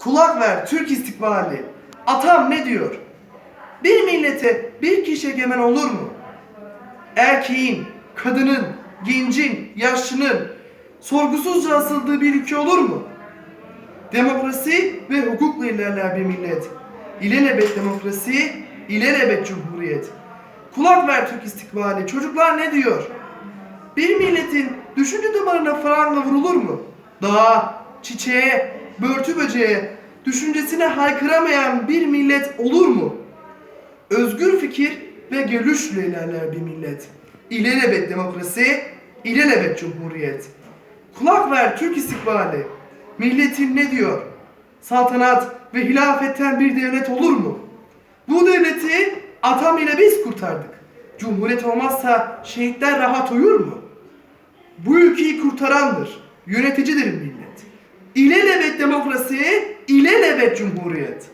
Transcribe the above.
Kulak ver Türk istikbali. Atam ne diyor? Bir millete bir kişi egemen olur mu? Erkeğin, kadının, gencin, yaşlının sorgusuzca asıldığı bir ülke olur mu? Demokrasi ve hukukla ilerler bir millet. İlelebet demokrasi, ilelebet cumhuriyet. Kulak ver Türk istikbali. Çocuklar ne diyor? Bir milletin düşünce damarına franga vurulur mu? Dağa, çiçeğe, börtü böceğe, düşüncesine haykıramayan bir millet olur mu? Özgür fikir ve görüşle ilerler bir millet. İlelebet demokrasi, ilelebet cumhuriyet. Kulak ver Türk istikbali. Milletin ne diyor? Saltanat ve hilafetten bir devlet olur mu? Bu devleti atam ile biz kurtardık. Cumhuriyet olmazsa şehitler rahat uyur mu? Bu ülkeyi kurtarandır, yöneticidir millet. İlelebet demokrasi, ilelebet cumhuriyet.